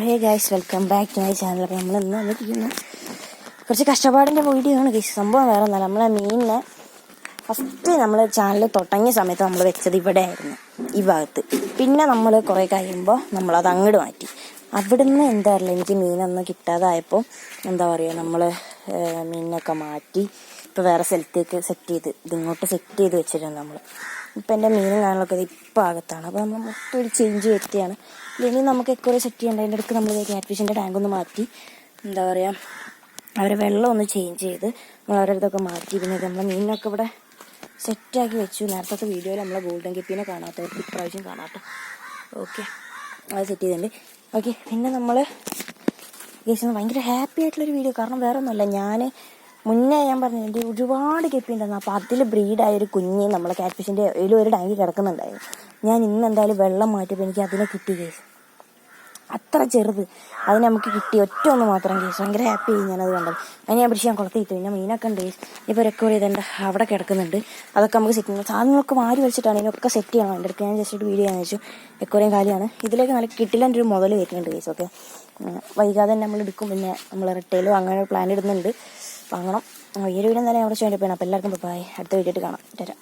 Hey guys welcome back to my channel അപ്പോൾ നമ്മൾ ഇന്ന് വന്നിരിക്കുന്നത് കുറച്ച് കഷ്ടപ്പാടിന്റെ വീഡിയോ ആണ് ഗൈസ് സംഭവം വേറെ ഒന്നല്ല നമ്മളെ മീനിനെ ഫസ്റ്റ് നമ്മൾ ചാനൽ തുടങ്ങിയ സമയത്ത് നമ്മൾ വെച്ചത് ഇവിടെ ആയിരുന്നു ഈ ഭാഗത്ത്. പിന്നെ നമ്മൾ കുറേ കഴിയുമ്പോൾ നമ്മളത് അങ്ങോട്ട് മാറ്റി. അവിടുന്ന് എന്താ അറിയില്ല എനിക്ക് മീനൊന്നും കിട്ടാതായപ്പോൾ എന്താ പറയുക നമ്മൾ മീനിനൊക്കെ മാറ്റി. ഇപ്പോൾ വേറെ സ്ഥലത്തേക്ക് സെറ്റ് ചെയ്ത് ഇതിങ്ങോട്ട് സെറ്റ് ചെയ്ത് വെച്ചിരുന്നു നമ്മൾ ഇപ്പം എന്റെ മീനും കാണലൊക്കെ ഇത് ഇപ്പം അകത്താണ്. അപ്പോൾ നമ്മൾ മൊത്തം ഒരു ചേഞ്ച് വരുത്തിയാണ്. ഇനി നമുക്ക് എക്കോറെ സെറ്റ് ചെയ്യേണ്ട? അതിന്റെ അടുത്ത് നമ്മൾ ക്യാറ്റ് ഫിഷിന്റെ ടാങ്ക് ഒന്ന് മാറ്റി എന്താ പറയുക അവരെ വെള്ളം ഒന്ന് ചേഞ്ച് ചെയ്ത് നമ്മൾ അവരുടെ മാറ്റി. പിന്നെ നമ്മൾ മീനിനൊക്കെ ഇവിടെ സെറ്റാക്കി വെച്ചു. നേരത്തെ വീഡിയോയിൽ നമ്മളെ ഗോൾഡൻ കെപ്പിനെ കാണാത്തവർക്ക് ഇപ്രാവശ്യം കാണാട്ടോ ഓക്കെ അത് സെറ്റ് ചെയ്തിട്ടുണ്ട്. ഓക്കെ പിന്നെ നമ്മൾ ഭയങ്കര ഹാപ്പി ആയിട്ടുള്ളൊരു വീഡിയോ കാരണം വേറെ ഒന്നുമല്ല ഞാൻ മുന്നേ ഞാൻ പറഞ്ഞു എന്റെ ഒരുപാട് കെപ്പി ഉണ്ടായിരുന്നു അപ്പോൾ അതിൽ ബ്രീഡായ ഒരു കുഞ്ഞ് നമ്മളെ കാറ്റ്ഫിഷിന്റെ ഇതിലും ഒരു ടാങ്കിൽ കിടക്കുന്നുണ്ടായിരുന്നു ഞാൻ ഇന്ന് എന്തായാലും വെള്ളം മാറ്റിയപ്പോൾ എനിക്ക് അതിനെ കിട്ടി കേസ് അത്ര ചെറുത്. അതിനെ നമുക്ക് കിട്ടി ഒറ്റ ഒന്ന് മാത്രം കേസ് ഭയങ്കര ഹാപ്പി ആയി ഞാനത് കണ്ടത്. അതിന് ഞാൻ പിടിച്ച് ഞാൻ കുളത്തിയിട്ട് പിന്നെ മീനൊക്കെ ഉണ്ട് ഇപ്പോൾ റെക്കോർഡ് ചെയ്തിട്ടുണ്ട് അവിടെ കിടക്കുന്നുണ്ട്. അതൊക്കെ നമുക്ക് സെറ്റ് ചെയ്യണം. സാധനങ്ങളൊക്കെ മാറി വലിച്ചിട്ടാണ് ഇതിനൊക്കെ സെറ്റ് ചെയ്യണം. എന്റെ അടുത്ത് ഞാൻ ജസ്റ്റ് ഒരു വീഡിയോ വെച്ചു എക്കോറിയും കാലിയാണ്. ഇതിലേക്ക് നല്ല കിട്ടില്ല ഒരു മുതൽ വരുന്നുണ്ട് കേസ് ഓക്കെ വൈകാതെ തന്നെ നമ്മൾ എടുക്കും. പിന്നെ നമ്മൾ റിട്ടേലും അങ്ങനെ പ്ലാൻ ഇടുന്നുണ്ട്. വാങ്ങണം. ഈ ഒരു വീഡിയോ തന്നെ അവിടെ വേണ്ടി പോയണം അപ്പോൾ എല്ലാവർക്കും ബൈ അടുത്ത വീഡിയോ കാണാം. തരാം